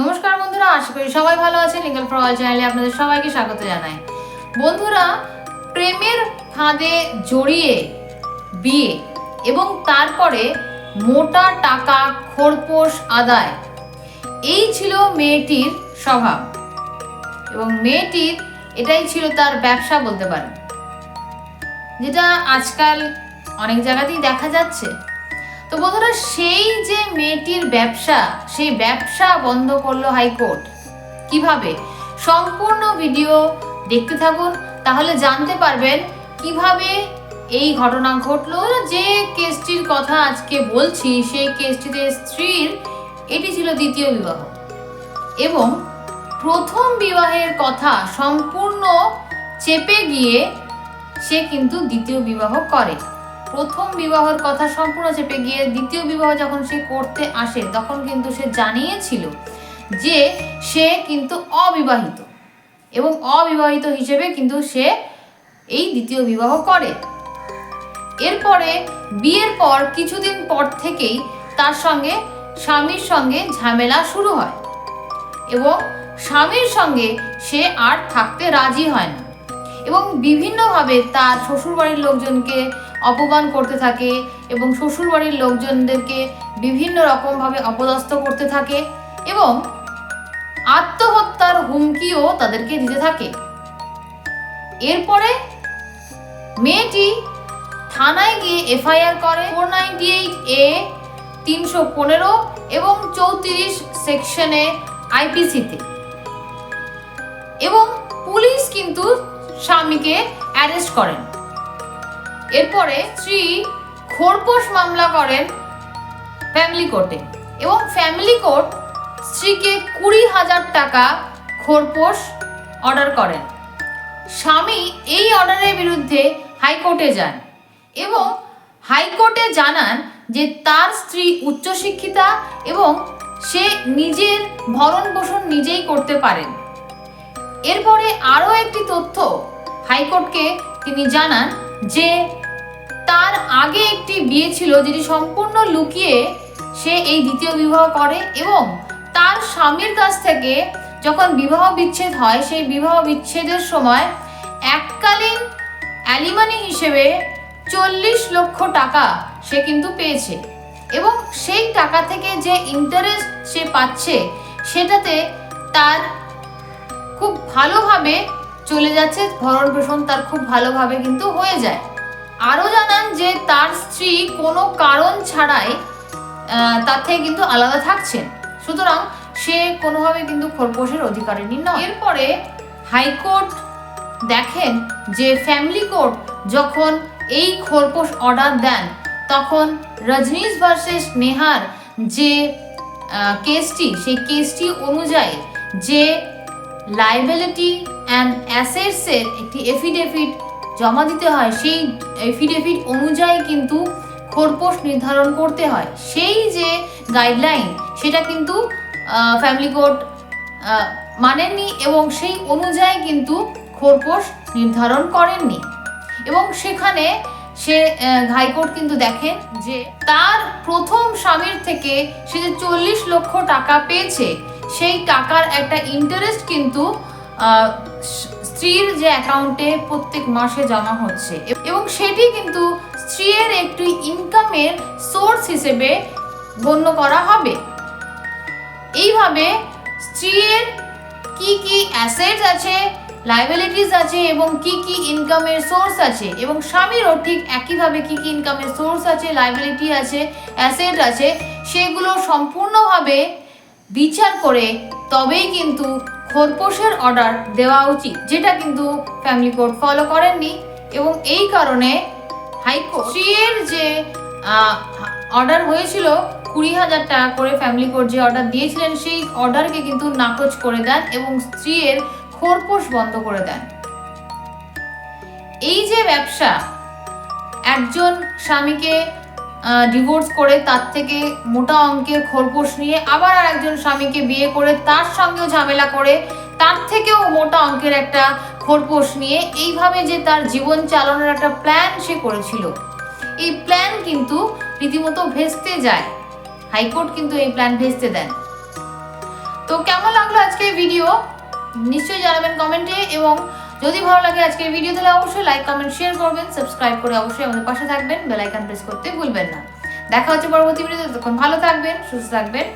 নমস্কার বন্ধুরা, আশা করি সবাই ভালো আছেন। লিগাল ফর চ্যানেলে আপনাদের সবাইকে স্বাগত জানাই। বন্ধুরা, প্রেমের ফাঁদে জড়িয়ে বিয়ে এবং তারপরে মোটা টাকা খোরপোশ আদায়, এই ছিল মেয়েটির স্বভাব। এবং মেয়েটির এটাই ছিল তার ব্যবসা বলতে পারেন। যেটা আজকাল অনেক জায়গাতেই দেখা যাচ্ছে। তো বন্ধুরা, সেই যে মেয়েটির ব্যবসা, সেই ব্যবসা বন্ধ করল হাইকোর্ট। কীভাবে? সম্পূর্ণ ভিডিও দেখতে থাকুন, তাহলে জানতে পারবেন কীভাবে এই ঘটনা ঘটলো। যে কেসটির কথা আজকে বলছি, সেই কেসটিতে স্ত্রীর, এটি ছিল দ্বিতীয় বিবাহ। এবং প্রথম বিবাহের কথা সম্পূর্ণ চেপে গিয়ে সে কিন্তু দ্বিতীয় বিবাহ করে। প্রথম বিবাহের কথা সম্পূর্ণ চেপে গিয়ে দ্বিতীয় বিবাহ যখন সে করতে আসে, তখন কিন্তু সে জানিয়েছিল যে সে কিন্তু অবিবাহিত এবং অবিবাহিত হিসেবে কিন্তু সে এই দ্বিতীয় বিবাহ করে। এরপরে বিয়ের পর কিছুদিন পর থেকেই তার সঙ্গে স্বামীর সঙ্গে ঝামেলা শুরু হয় এবং স্বামীর সঙ্গে সে আর থাকতে রাজি হয় না এবং বিভিন্নভাবে তার শ্বশুরবাড়ির লোকজনকে অপমান করতে থাকে এবং শ্বশুরবাড়ির লোকজনদেরকে বিভিন্ন রকমভাবে অপদস্থ করতে থাকে এবং আত্মহত্যার হুমকিও তাদেরকে দিতে থাকে। এরপরে মেয়েটি থানায় গিয়ে এফআইআর করে। ফোর নাইনটি এইট এ তিনশো পনেরো এবং চৌত্রিশ সেকশনে আইপিসিতে। এবং পুলিশ কিন্তু স্বামীকে অ্যারেস্ট করেন। এরপরে স্ত্রী খোরপোশ মামলা করেন ফ্যামিলি কোর্টে এবং ফ্যামিলি কোর্ট স্ত্রীকে কুড়ি হাজার টাকা খোরপোশ অর্ডার করেন। স্বামী এই অর্ডারের বিরুদ্ধে হাইকোর্টে যান এবং হাইকোর্টে জানান যে তার স্ত্রী উচ্চশিক্ষিতা এবং সে নিজের ভরণ পোষণ নিজেই করতে পারেন। এরপরে আরও একটি তথ্য হাইকোর্টকে তিনি জানান যে তার আগে একটি বিয়ে ছিল যেটি সম্পূর্ণ লুকিয়ে সে এই দ্বিতীয় বিবাহ করে এবং তার স্বামীর কাছ থেকে যখন বিবাহ বিচ্ছেদ হয়, সেই বিবাহ বিচ্ছেদের সময় এককালীন অ্যালিমানি হিসেবে চল্লিশ লক্ষ টাকা সে কিন্তু পেয়েছে এবং সেই টাকা থেকে যে ইন্টারেস্ট সে পাচ্ছে, সেটাতে তার খুব ভালোভাবে চলে যাচ্ছে ভরণ পোষণ তার খুব ভালোভাবে কিন্তু হয়ে যায়। আরও জানান যে তার স্ত্রী কোনো কারণ ছাড়াই তার থেকে কিন্তু আলাদা থাকছেন। সুতরাং সে কোনোভাবে কিন্তু খোরপোশের অধিকারিণী নয়। এরপরে হাইকোর্ট দেখেন যে ফ্যামিলি কোর্ট যখন এই খোরপোশ অর্ডার দেন, তখন রজনীশ ভার্সেস নেহার যে কেসটি, সেই কেসটি অনুযায়ী যে লাইবিলিটি অ্যান্ড অ্যাসেটসের একটি এফিডেভিট জমা দিতে হয়, সেই এফিডেভিট অনুযায়ী কিন্তু খোরপোশ নির্ধারণ করতে হয়। সেই যে গাইডলাইন সেটা কিন্তু ফ্যামিলি কোর্ট মানেননি এবং সেই অনুযায়ী কিন্তু খোরপোশ নির্ধারণ করেননি। এবং সেখানে সে হাইকোর্ট কিন্তু দেখেন যে তার প্রথম স্বামীর থেকে সে যে চল্লিশ লক্ষ টাকা পেয়েছে, সেই টাকার একটা ইন্টারেস্ট কিন্তু স্ত্রীর যে অ্যাকাউন্টে প্রত্যেক মাসে জমা হচ্ছে এবং সেটি কিন্তু স্ত্রীর একটি ইনকামের সোর্স হিসেবে গণ্য করা হবে। এইভাবে স্ত্রীর কি কি অ্যাসেটস আছে লাইবিলিটিস আছে এবং কি কি ইনকামের সোর্স আছে এবং স্বামীরও ঠিক একইভাবে কি কি ইনকামের সোর্স আছে লাইবিলিটি আছে অ্যাসেট আছে, সেগুলো সম্পূর্ণভাবে বিচার করে তবেই কিন্তু খোরপোশের অর্ডার দেওয়া উচিত, যেটা কিন্তু ফ্যামিলি কোর্ট ফলো করেননি এবং এই কারণে হাইকোর্ট স্ত্রীর যে অর্ডার হয়েছিল কুড়ি হাজার টাকা করে ফ্যামিলি কোর্ট যে অর্ডার দিয়েছিলেন, সেই অর্ডারকে কিন্তু নাকচ করে দেন এবং স্ত্রীর খোরপোশ বন্ধ করে দেন। এই যে ব্যবসা, একজন স্বামীকে ডিভোর্স করে তার থেকে মোটা অঙ্কের খোরপোশ নিয়ে আবার আর একজন স্বামীকে বিয়ে করে তার সঙ্গেও ঝামেলা করে, তার থেকেও মোটা অঙ্কের একটা খোরপোশ নিয়ে এইভাবে যে তার জীবন চালানোর একটা প্ল্যান সে করেছিল। এই প্ল্যান কিন্তু রীতিমতো ভেস্তে যায়। হাইকোর্ট কিন্তু এই প্ল্যান ভেস্তে দেন। তো কেমন লাগল আজকের ভিডিও নিশ্চয়ই জানাবেন কমেন্টে এবং যদি ভালো লাগে আজকের ভিডিও তাহলে অবশ্যই লাইক কমেন্ট শেয়ার করবেন সাবস্ক্রাইব করে অবশ্যই আমাদের পাশে থাকবেন বেলাইকান প্রেস করতে ভুলবেন না। দেখা হচ্ছে পরবর্তী ভিডিওতে ততক্ষণ ভালো থাকবেন, সুস্থ থাকবেন